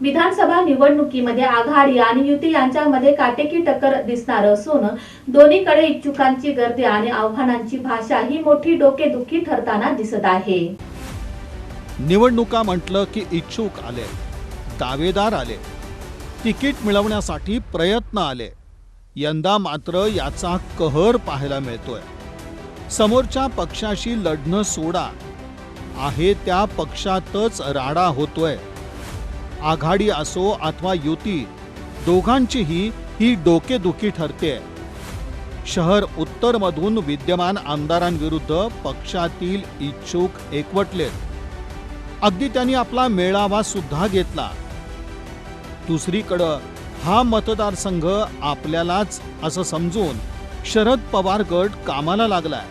विधानसभा निवडणुकीमध्ये आघाडी आणि युती यांच्यामध्ये काटेकी टक्कर दिसणार असून दोन्हीकडे इच्छुकांची गर्दी आणि आव्हानांची भाषा ही मोठी डोकेदुखी ठरताना दिसत आहे. निवडणुका म्हटलं की इच्छुक आले दावेदार आले तिकीट मिळवण्यासाठी प्रयत्न आले. यंदा मात्र याचा कहर पाहायला मिळतोय. समोरच्या पक्षाशी लढणं सोडा. आहे त्या पक्षातच राडा होतोय. आघाडी असो अथवा युती दोघांचीही ही डोकेदुखी ठरते. शहर उत्तरमधून विद्यमान आमदारांविरुद्ध पक्षातील इच्छुक एकवटलेत अगदी त्यांनी आपला मेळावा सुद्धा घेतला. दुसरीकडं हा मतदारसंघ आपल्यालाच असं समजून शरद पवार गट कामाला लागलाय.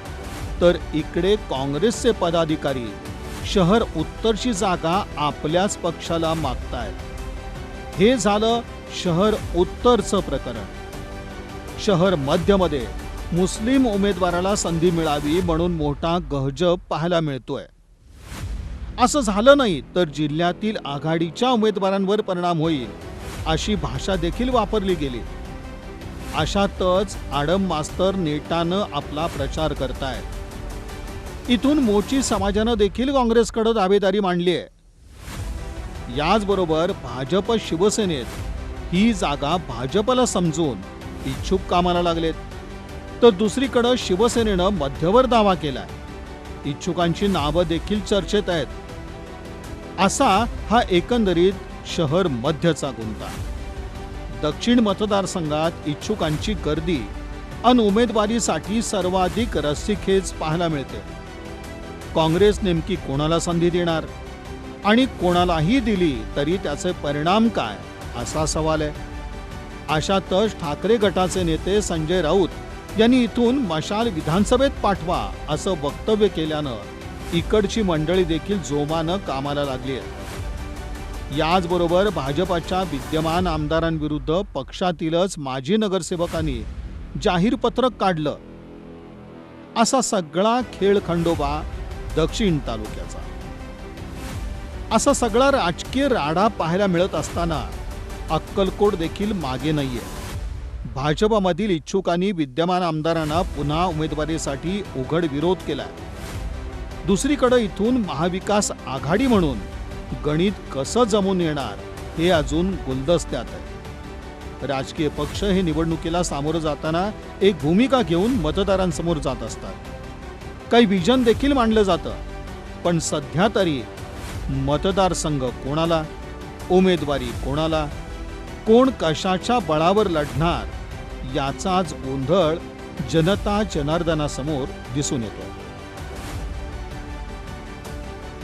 तर इकडे काँग्रेसचे पदाधिकारी शहर उत्तरची जागा आपल्याच पक्षाला मागतायत हे झालं शहर उत्तरचं प्रकरण. शहर मध्यमध्ये मुस्लिम उमेदवाराला संधी मिळावी म्हणून मोठा गहजब पाहायला मिळतोय. असं झालं नाही तर जिल्ह्यातील आघाडीच्या उमेदवारांवर परिणाम होईल अशी भाषा देखील वापरली गेली. अशातच आडम मास्तर नेटानं आपला प्रचार करतायत. इथून मोची समाजानं देखील काँग्रेसकडे दावेदारी मांडली आहे. याचबरोबर भाजप शिवसेनेत ही जागा भाजपला समजून इच्छुक कामाला लागलेत. तर दुसरीकडं शिवसेनेनं मध्यवर दावा केलाय. इच्छुकांची नावं देखील चर्चेत आहेत. असा हा एकंदरीत शहर मध्यचा गुंता. दक्षिण मतदारसंघात इच्छुकांची गर्दी अन उमेदवारीसाठी सर्वाधिक रस्सीखेच पाहायला मिळते. काँग्रेस नेमकी कोणाला संधी देणार? आणि कोणालाही दिली तरी त्याचे परिणाम काय? असा सवाल आहे. अशातच ठाकरे गटाचे नेते संजय राऊत यांनी इथून मशाल विधानसभेत पाठवा असं वक्तव्य केल्यानं इकडची मंडळी देखील जोमानं कामाला लागली आहे याचबरोबर भाजपाच्या विद्यमान आमदारांविरुद्ध पक्षातीलच माजी नगरसेवकांनी जाहीर पत्रक काढलं. असा सगळा खेळ खंडोबा दक्षिण तालुक्याचा. असा सगळा राजकीय राडा पाहायला मिळत असताना अक्कलकोट देखील मागे नाहीये. भाजपमधील इच्छुकांनी विद्यमान आमदारांना पुन्हा उमेदवारीसाठी उघड विरोध केला दुसरीकडे इथून महाविकास आघाडी म्हणून गणित कसं जमून येणार हे अजून गुलदस्त्यात आहे. राजकीय पक्ष हे निवडणुकीला सामोरं जाताना एक भूमिका घेऊन मतदारांसमोर जात असतात. काही विजन देखील मांडलं जातं. पण सध्या तरी मतदारसंघ कोणाला उमेदवारी कोणाला कोण कशाच्या बळावर लढणार याचाच गोंधळ जनता जनार्दनासमोर दिसून येतो